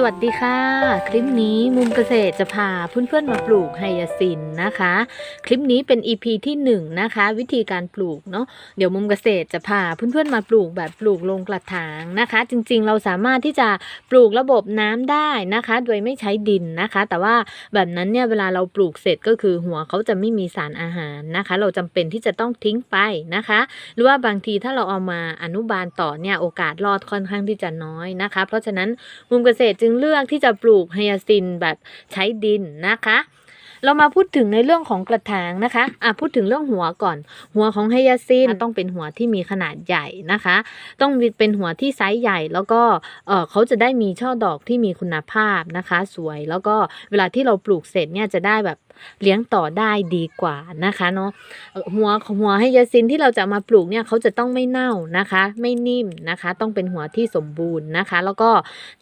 สวัสดีค่ะ คลิปนี้มุมเกษตรจะพาเพื่อนๆมาปลูกไฮยาซินนะคะ คลิปนี้เป็น EP ที่1นงนะคะ วิธีการปลูกเนาะเดี๋ยวมุมเกษตรจะพาเพื่อนๆมาปลูกแบบปลูกลงกระถางนะคะ จริงๆ เราสามารถที่จะปลูกระบบน้ำได้นะคะ โดยไม่ใช้ดินนะคะ แต่ว่าแบบนั้นเนี่ยเวลาเราปลูกเสร็จก็คือหัวเขาจะไม่มีสารอาหารนะคะ เราจำเป็นที่จะต้องทิ้งไปนะคะ หรือว่าบางทีถ้าเราเอามาอนุบาลต่อเนี่ยโอกาสรอดค่อนข้างที่จะน้อยนะคะ เพราะฉะนั้นมุมเกษตรจึงเลือกที่จะปลูกไฮยาซินแบบใช้ดินนะคะ เรามาพูดถึงในเรื่องของกระถางนะคะอะพูดถึงเรื่องหัวก่อน หัวของไฮยาซินต้องเป็นหัวที่มีขนาดใหญ่นะคะ ต้องเป็นหัวที่ไซส์ใหญ่แล้วก็เออเขาจะได้มีช่อดอกที่มีคุณภาพนะคะ สวยแล้วก็เวลาที่เราปลูกเสร็จเนี่ยจะได้แบบ เลี้ยงต่อได้ดีกว่านะคะเนาะหัวของหัวไฮยาซินที่เราจะมาปลูกเนี่ยเขาจะต้องไม่เน่านะคะ ไม่นิ่มนะคะ ต้องเป็นหัวที่สมบูรณ์นะคะ แล้วก็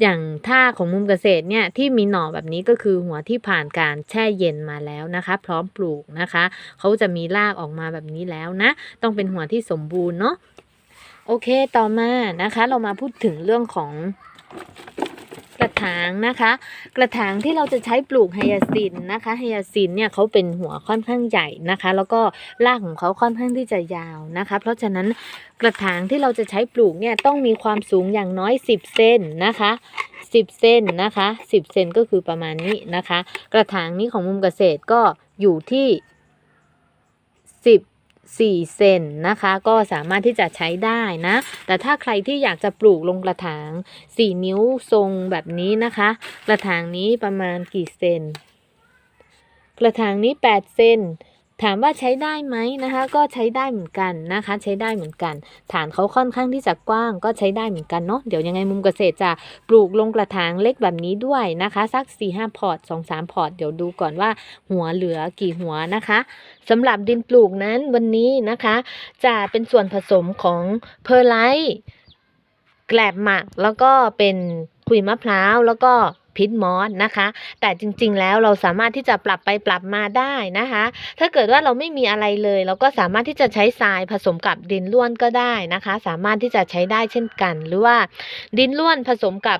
อย่างท่าของมุมเกษตรเนี่ยที่มีหน่อแบบนี้ก็คือหัวที่ผ่านการแช่เย็นมาแล้วนะคะ พร้อมปลูกนะคะเขาจะมีรากออกมาแบบนี้แล้วนะ ต้องเป็นหัวที่สมบูรณ์เนาะโอเคต่อมานะคะ เรามาพูดถึงเรื่องของ กระถางนะคะ กระถางที่เราจะใช้ปลูกไฮยาซินนะคะไฮยาซินเนี่ยเขาเป็นหัวค่อนข้างใหญ่นะคะ แล้วก็รากของเขาค่อนข้างที่จะยาวนะคะ เพราะฉะนั้นกระถางที่เราจะใช้ปลูกเนี่ยต้องมีความสูงอย่างน้อย 10 เซนนะคะ10 เซนนะคะ 10 เซนก็คือประมาณนี้นะคะ กระถางนี้ของมุมเกษตรก็อยู่ที่ 4 เซนนะคะ ก็สามารถที่จะใช้ได้นะ แต่ถ้าใครที่อยากจะปลูกลงกระถาง 4 นิ้วทรงแบบนี้นะคะ กระถางนี้ประมาณกี่เซน กระถางนี้ 8 เซน ถามว่าใช้ได้ไหมนะคะ ก็ใช้ได้เหมือนกันนะคะ ใช้ได้เหมือนกัน ฐานเขาค่อนข้างที่จะกว้าง ก็ใช้ได้เหมือนกันเนาะเดี๋ยวยังไงมุมเกษตรจะปลูกลงกระถางเล็กแบบนี้ด้วยนะคะ สัก4-5พอร์ต2-3พอร์ตเดี๋ยวดูก่อนว่าหัวเหลือกี่หัวนะคะสำหรับดินปลูกนั้นวันนี้นะคะ จะเป็นส่วนผสมของเพอร์ไลท์แกลบหมักแล้วก็เป็นขุยมะพร้าวแล้วก็ พิษมอสนะคะ แต่จริงๆแล้วเราสามารถที่จะปรับไปปรับมาได้นะคะ ถ้าเกิดว่าเราไม่มีอะไรเลย เราก็สามารถที่จะใช้ทรายผสมกับดินล้วนก็ได้นะคะ สามารถที่จะใช้ได้เช่นกัน หรือว่าดินล้วนผสมกับ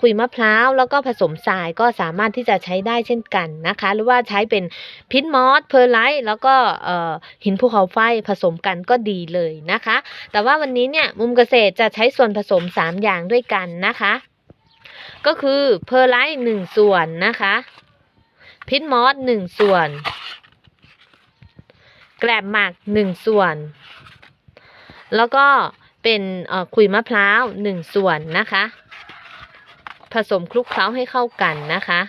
ขุยมะพร้าวแล้วก็ผสมทรายก็สามารถที่จะใช้ได้เช่นกันนะคะ หรือว่าใช้เป็นพิษมอสเพอร์ไลท์แล้วก็หินภูเขาไฟผสมกันก็ดีเลยนะคะ แต่ว่าวันนี้เนี่ยมุมเกษตรจะใช้ส่วนผสม 3 อย่างด้วยกันนะคะ ก็คือเพอร์ไลท์หนึ่งส่วนนะคะพิทมอสหนึ่งส่วน แกลบหมักหนึ่งส่วน แล้วก็เป็นขุยมะพร้าวหนึ่งส่วนนะคะ ผสมคลุกเคล้าให้เข้ากันนะคะ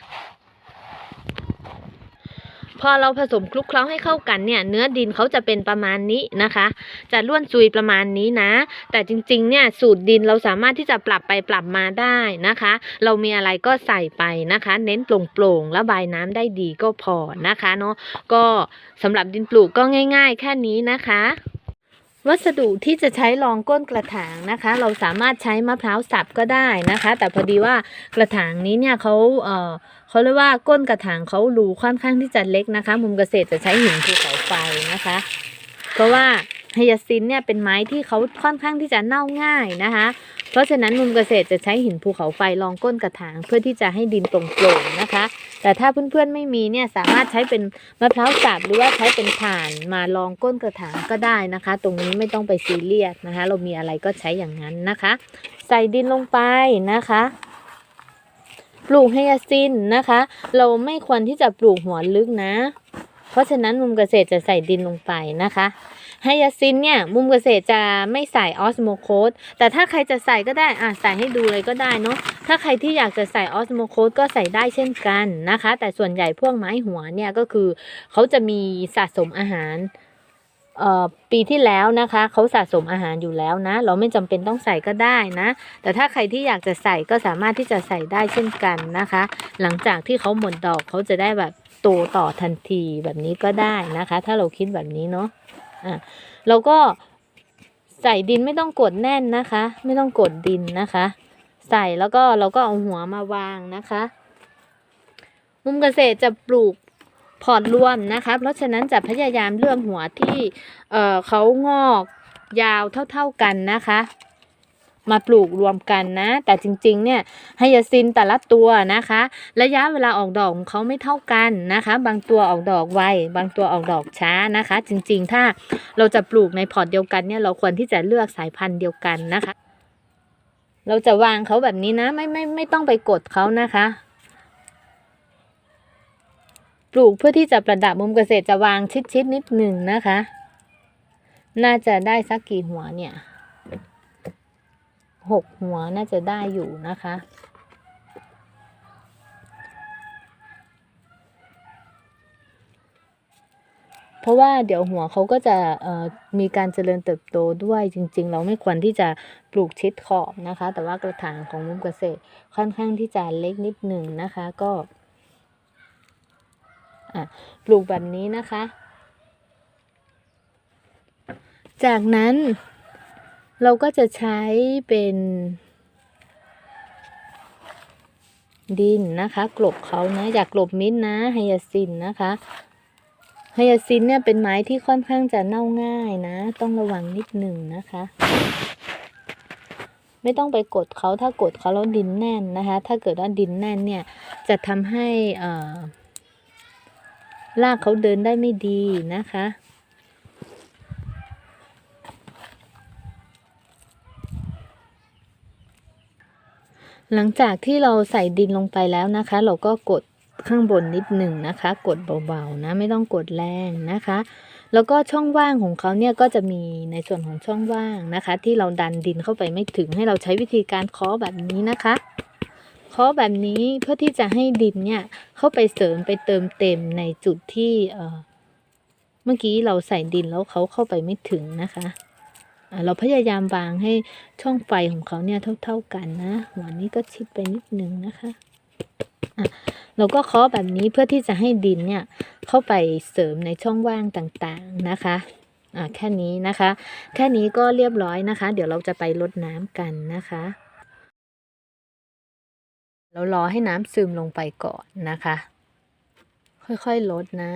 พอเราผสมคลุกเคล้าให้เข้ากันเนี่ย เนื้อดินเขาจะเป็นประมาณนี้นะคะ จะล้วนซุยประมาณนี้นะ แต่จริงๆเนี่ยสูตรดินเราสามารถที่จะปรับไปปรับมาได้นะคะ เรามีอะไรก็ใส่ไปนะคะ เน้นโปร่งๆระบายน้ำได้ดีก็พอนะคะเนาะก็สำหรับดินปลูกก็ง่าย ๆ แค่นี้นะคะวัสดุที่จะใช้รองก้นกระถางนะคะ เราสามารถใช้มะพร้าวสับก็ได้นะคะ แต่พอดีว่ากระถางนี้เนี่ยเขาเอ่อ เขาเรียกว่าก้นกระถางเขารูค่อนข้างที่จะเล็กนะคะมุมเกษตรจะใช้หินภูเขาไฟนะคะ เพราะว่าไฮยาซินเนี่ยเป็นไม้ที่เขาค่อนข้างที่จะเน่าง่ายนะคะ เพราะฉะนั้นมุมเกษตรจะใช้หินภูเขาไฟรองก้นกระถางเพื่อที่จะให้ดินโปร่งๆนะคะ แต่ถ้าเพื่อนๆไม่มีเนี่ยสามารถใช้เป็นมะพร้าวสับหรือว่าใช้เป็นถ่านมารองก้นกระถางก็ได้นะคะ ตรงนี้ไม่ต้องไปซีเรียสนะคะ เรามีอะไรก็ใช้อย่างนั้นนะคะ ใส่ดินลงไปนะคะ ปลูกไฮยาซินนะคะ เราไม่ควรที่จะปลูกหัวลึกนะ เพราะฉะนั้นมุมเกษตรจะใส่ดินลงไปนะคะไฮยาซินเนี่ยมุมเกษตรจะไม่ใส่ออสโมโคสแต่ถ้าใครจะใส่ก็ได้อะใส่ให้ดูเลยก็ได้เนาะถ้าใครที่อยากจะใส่ออสโมโคสก็ใส่ได้เช่นกันนะคะ แต่ส่วนใหญ่พวกไม้หัวเนี่ยก็คือเขาจะมีสะสมอาหาร ปีที่แล้วนะคะเขาสะสมอาหารอยู่แล้วนะ เราไม่จำเป็นต้องใส่ก็ได้นะ แต่ถ้าใครที่อยากจะใส่ก็สามารถที่จะใส่ได้เช่นกันนะคะ หลังจากที่เขาหมดดอกเขาจะได้แบบโตต่อทันทีแบบนี้ก็ได้นะคะ ถ้าเราคิดแบบนี้เนาะอะเราก็ใส่ดินไม่ต้องกดแน่นนะคะ ไม่ต้องกดดินนะคะ ใส่แล้วก็เราก็เอาหัวมาวางนะคะ มุมเกษตรจะปลูก พอร์ตรวมนะคะเพราะฉะนั้นจะพยายามเลือกหัวที่เเขางอกยาวเท่าๆกันนะคะ มาปลูกรวมกันนะ แต่จริงๆเนี่ยไฮยาซินแต่ละตัวนะคะ ระยะเวลาออกดอกของเขาไม่เท่ากันนะคะ บางตัวออกดอกไวบางตัวออกดอกช้านะคะ จริงๆ ถ้าเราจะปลูกในพอร์ตเดียวกันเนี่ยเราควรที่จะเลือกสายพันธุ์เดียวกันนะคะ เราจะวางเขาแบบนี้นะไม่ไม่ไม่ต้องไปกดเขานะคะ ปลูกเพื่อที่จะประดับมุมเกษตรจะวางชิดๆนิดหนึ่งนะคะ น่าจะได้สักกี่หัวเนี่ยหกหัวน่าจะได้อยู่นะคะ เพราะว่าเดี๋ยวหัวเขาก็จะมีการเจริญเติบโตด้วยจริง ๆ เราไม่ควรที่จะปลูกชิดขอบนะคะ แต่ว่ากระถางของมุมเกษตรค่อนข้างที่จะเล็กนิดหนึ่งนะคะ ก็ อะปลูกแบบนี้นะคะ จากนั้นเราก็จะใช้เป็นดินนะคะกลบเขานะอยากกลบมิดนนะไฮยาซินนะคะไฮยาซินเนี่ยเป็นไม้ที่ค่อนข้างจะเน่าง่ายนะ ต้องระวังนิดหนึ่งนะคะ ไม่ต้องไปกดเขาถ้ากดเขาแล้วดินแน่นนะคะ ถ้าเกิดว่าดินแน่นเนี่ยจะทำให้อ่อ รากเขาเดินได้ไม่ดีนะคะ หลังจากที่เราใส่ดินลงไปแล้วนะคะ เราก็กดข้างบนนิดหนึ่งนะคะ กดเบาๆนะ ไม่ต้องกดแรงนะคะ แล้วก็ช่องว่างของเขาเนี่ยก็จะมีในส่วนของช่องว่างนะคะ ที่เราดันดินเข้าไปไม่ถึงให้เราใช้วิธีการเคาะแบบนี้นะคะ เคาะแบบนี้เพื่อที่จะให้ดินเนี่ยเข้าไปเสริมไปเติมเต็มในจุดที่เมื่อกี้เราใส่ดินแล้วเขาเข้าไปไม่ถึงนะคะเราพยายามวางให้ช่องไฟของเขาเนี่ยเท่า ๆกันนะหัวนี้ก็ชิดไปนิดนึงนะคะะเราก็เคาะแบบนี้เพื่อที่จะให้ดินเนี่ยเข้าไปเสริมในช่องว่างต่างๆนะคะะแค่นี้นะคะ แค่นี้ก็เรียบร้อยนะคะ เดี๋ยวเราจะไปรดน้ำกันนะคะ เรารอให้น้ำซึมลงไปก่อนนะคะ ค่อยๆลดนะ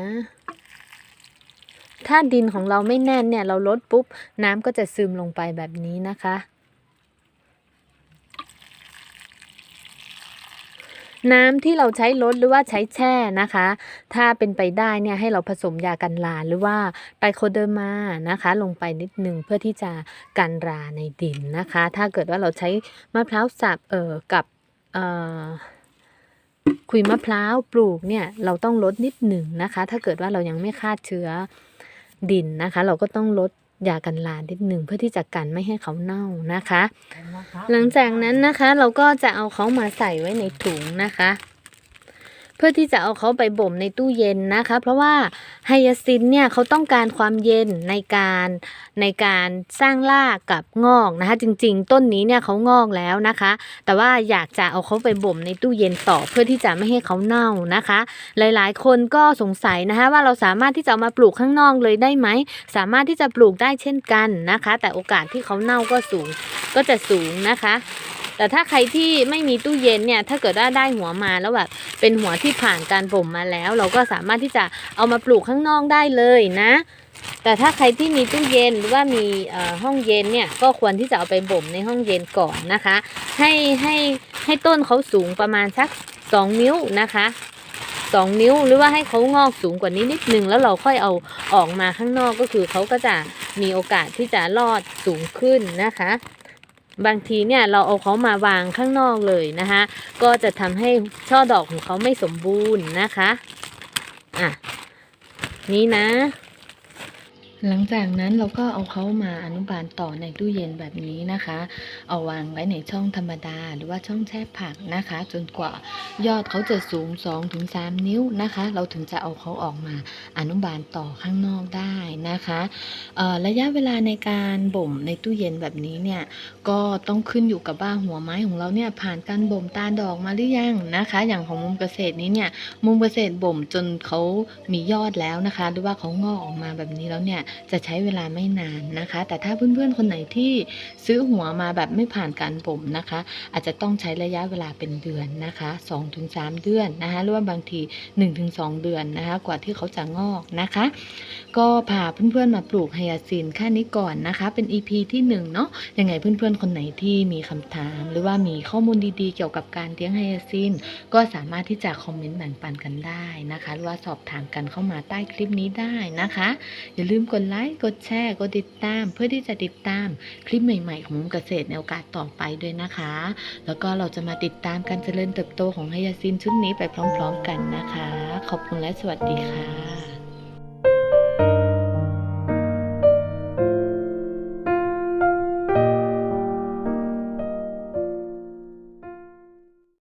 ถ้าดินของเราไม่แน่นเนี่ย เราลดปุ๊บ น้ำก็จะซึมลงไปแบบนี้นะคะ น้ำที่เราใช้ลดหรือว่าใช้แช่นะคะ ถ้าเป็นไปได้เนี่ยให้เราผสมยากันราหรือว่าไตรโคเดอร์มานะคะ ลงไปนิดนึงเพื่อที่จะกันราในดินนะคะ ถ้าเกิดว่าเราใช้มะพร้าวสับเอ่อกับ เอ่อขุยมะพร้าวปลูกเนี่ยเราต้องลดนิดหนึ่งนะคะ ถ้าเกิดว่าเรายังไม่ฆ่าเชื้อดินนะคะ เราก็ต้องลดยากันรานิดหนึ่งเพื่อที่จะกันไม่ให้เขาเน่านะคะ หลังจากนั้นนะคะเราก็จะเอาเขามาใส่ไว้ในถุงนะคะเพื่อที่จะเอาเขาไปบ่มในตู้เย็นนะคะ เพราะว่าไฮยาซินเนี่ยเขาต้องการความเย็นในการในการสร้างรากกับงอกนะคะ จริง ๆ ต้นนี้เนี่ยเขางอกแล้วนะคะ แต่ว่าอยากจะเอาเขาไปบ่มในตู้เย็นต่อเพื่อที่จะไม่ให้เขาเน่านะคะ หลายๆ คนก็สงสัยนะคะว่าเราสามารถที่จะามาปลูกข้างนอกเลยได้ไหม สามารถที่จะปลูกได้เช่นกันนะคะ แต่โอกาสที่เขาเน่าก็สูงก็จะสูงนะคะ แต่ถ้าใครที่ไม่มีตู้เย็นเนี่ยถ้าเกิดว่าได้หัวมาแล้วแบบเป็นหัวที่ผ่านการบ่มมาแล้ว เราก็สามารถที่จะเอามาปลูกข้างนอกได้เลยนะ แต่ถ้าใครที่มีตู้เย็นหรือว่ามีห้องเย็นเนี่ยก็ควรที่จะเอาไปบ่มในห้องเย็นก่อนนะคะ ให้ให้ให้ต้นเขาสูงประมาณสักสองนิ้วนะคะสองนิ้วหรือว่าให้เขางอกสูงกว่านี้นิดนึงแล้วเราค่อยเอาออกมาข้างนอกก็คือเขาก็จะมีโอกาสที่จะรอดสูงขึ้นนะคะ บางทีเนี่ยเราเอาเขามาวางข้างนอกเลยนะคะ ก็จะทำให้ช่อดอกของเขาไม่สมบูรณ์นะคะ อะ นี่นะ หลังจากนั้นเราก็เอาเขามาอนุบาลต่อในตู้เย็นแบบนี้นะคะ เอาวางไว้ในช่องธรรมดาหรือว่าช่องแช่ผักนะคะ จนกว่ายอดเขาจะสูง 2-3 นิ้วนะคะ เราถึงจะเอาเขาออกมาอนุบาลต่อข้างนอกได้นะคะระยะเวลาในการบ่มในตู้เย็นแบบนี้เนี่ยก็ต้องขึ้นอยู่กับว่าหัวไม้ของเราเนี่ยผ่านการบ่มตาดอกมาหรือยังนะคะ อย่างของมุมเกษตรนี้เนี่ยมุมเกษตรบ่มจนเขามียอดแล้วนะคะ หรือว่าเขางอกออกมาแบบนี้แล้วเนี่ยจะใช้เวลาไม่นานนะคะ แต่ถ้าเพื่อนๆคนไหนที่ซื้อหัวมาแบบไม่ผ่านการบ่มนะคะ อาจจะต้องใช้ระยะเวลาเป็นเดือนนะคะ2-3 เดือนนะคะหรือว่าบางที 1-2 เดือนนะคะ กว่าที่เขาจะงอกนะคะ ก็พาเพื่อนๆมาปลูกไฮยาซินค่นี้ก่อนนะคะ เป็น EP ที่1เนาะยังไงเพื่อนๆคนไหนที่มีคำถาม หรือว่ามีข้อมูลดีๆ เกี่ยวกับการเลี้ยงไฮยาซินก็สามารถที่จะคอมเมนต์แบ่งปันกันได้นะคะ หรือว่าสอบถามกันเข้ามาใต้คลิปนี้ได้นะคะ อย่าลืมกดดไลค์กดแชร์กดติดตาม เพื่อที่จะติดตามคลิปใหม่ๆ ของมุมเกษตรในโอกาสต่อไปด้วยนะคะ แล้วก็เราจะมาติดตามการเจริญเติบโตของไฮยาซินชุดนี้ไปพร้อม ๆ กันนะคะ ขอบคุณและสวัสดีค่ะ